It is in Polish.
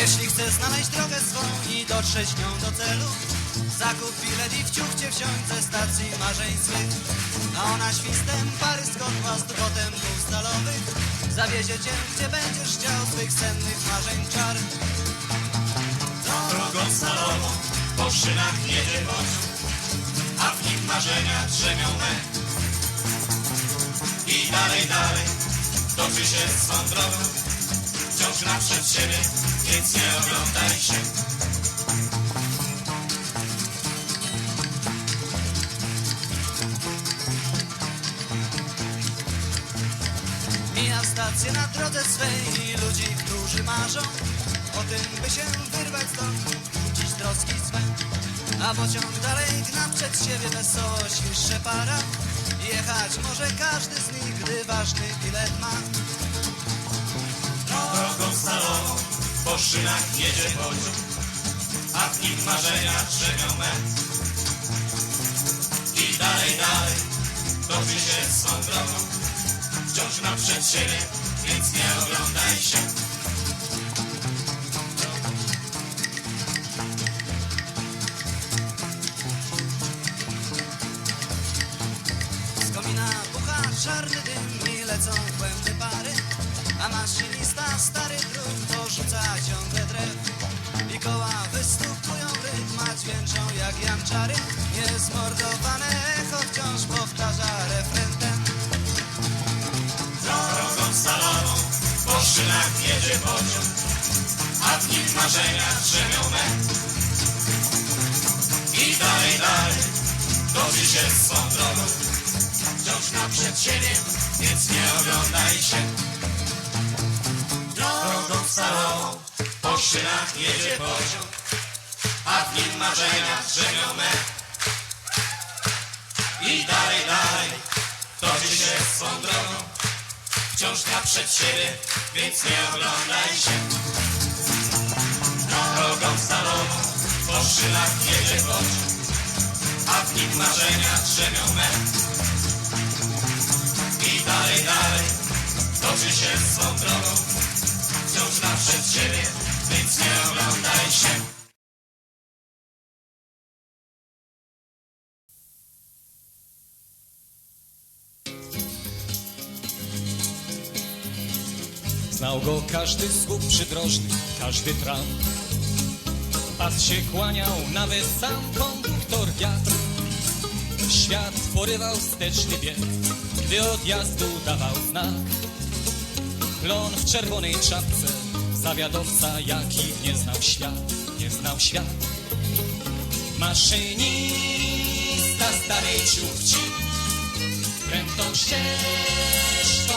Jeśli chcesz znaleźć drogę swą i dotrzeć nią do celu Zakup bilet i wciuch cię wsiąść ze stacji marzeń swych A ona świstem pary z kotła z potem kół stalowych. Zawiezie cię, gdzie będziesz chciał swych sennych marzeń czar. Drogą stalową po szynach jedzie pociąg, a w nim marzenia drzemią me. I dalej, dalej toczy się swą drogą, wciąż naprzed siebie, więc nie oglądaj się. Mija stację na drodze swej ludzi, którzy marzą O tym, by się wyrwać stąd, rzucić troski swe A pociąg dalej gna przed siebie wesoło świszcze para. Jechać może każdy z nich, gdy ważny bilet ma szynach jedzie pociąg, a w nim marzenia drzemią me. I dalej, dalej toczy się swą drogą, wciąż naprzed siebie, więc nie oglądaj się. Z komina bucha czarny dym i lecą głęby pary A maszynista jak janczary Niezmordowane echo wciąż powtarza refren ten Drogą stalową po szynach jedzie pociąg, a w nim marzenia drzemią me. I dalej, dalej toczy się swą drogą, wciąż naprzed siebie, więc nie oglądaj się. Drogą stalową po szynach jedzie pociąg, a w nim marzenia drzemią me. I dalej, dalej toczy się swą drogą, wciąż naprzed siebie, więc nie oglądaj się. Drogą stalową po szynach jedzie pociąg, a w nim marzenia drzemią me. I dalej, dalej toczy się swą drogą, wciąż naprzed siebie, więc nie oglądaj Znał go każdy słup przydrożny, każdy tram. Pas się kłaniał nawet sam konduktor wiatr. Świat porywał wsteczny bieg, gdy odjazdu dawał znak. Plon w czerwonej czapce, zawiadowca jakich nie znał świat, nie znał świat. Maszynista starej ciuchci, prędką ścieżką